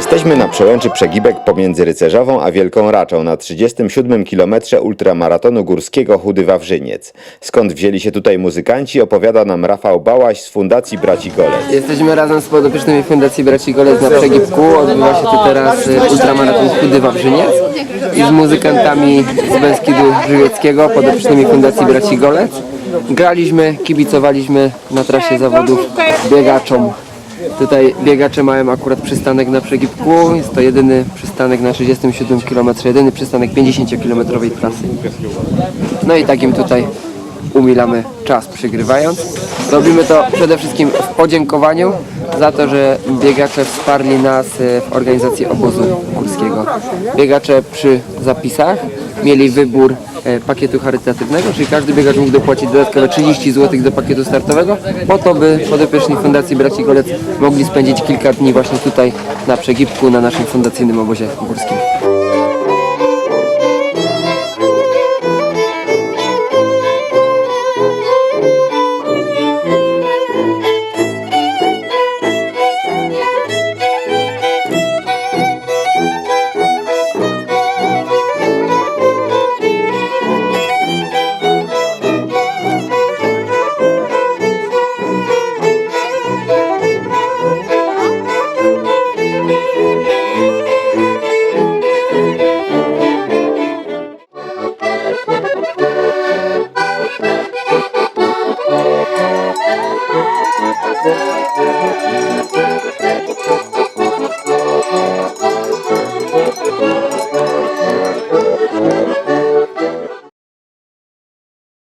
Jesteśmy na przełęczy Przegibek pomiędzy Rycerzową a Wielką Raczą na 37 kilometrze ultramaratonu górskiego Chudy Wawrzyniec. Skąd wzięli się tutaj muzykanci opowiada nam Rafał Bałaś z Fundacji Braci Golec. Jesteśmy razem z podopiecznymi Fundacji Braci Golec na Przegibku. Odbywa się tu teraz ultramaraton Chudy Wawrzyniec i z muzykantami z Beskidu Żywieckiego, podopiecznymi Fundacji Braci Golec. Graliśmy, kibicowaliśmy na trasie zawodów biegaczom. Tutaj biegacze mają akurat przystanek na Przegibku. Jest to jedyny przystanek na 67 km, jedyny przystanek 50-kilometrowej trasy. No i takim tutaj umilamy czas przygrywając. Robimy to przede wszystkim w podziękowaniu za to, że biegacze wsparli nas e, w organizacji obozu górskiego. Biegacze przy zapisach mieli wybór pakietu charytatywnego, czyli każdy biegacz mógł dopłacić dodatkowe 30 zł do pakietu startowego, po to by podopieczni Fundacji Braci Golec mogli spędzić kilka dni właśnie tutaj na Przegibku, na naszym fundacyjnym obozie górskim.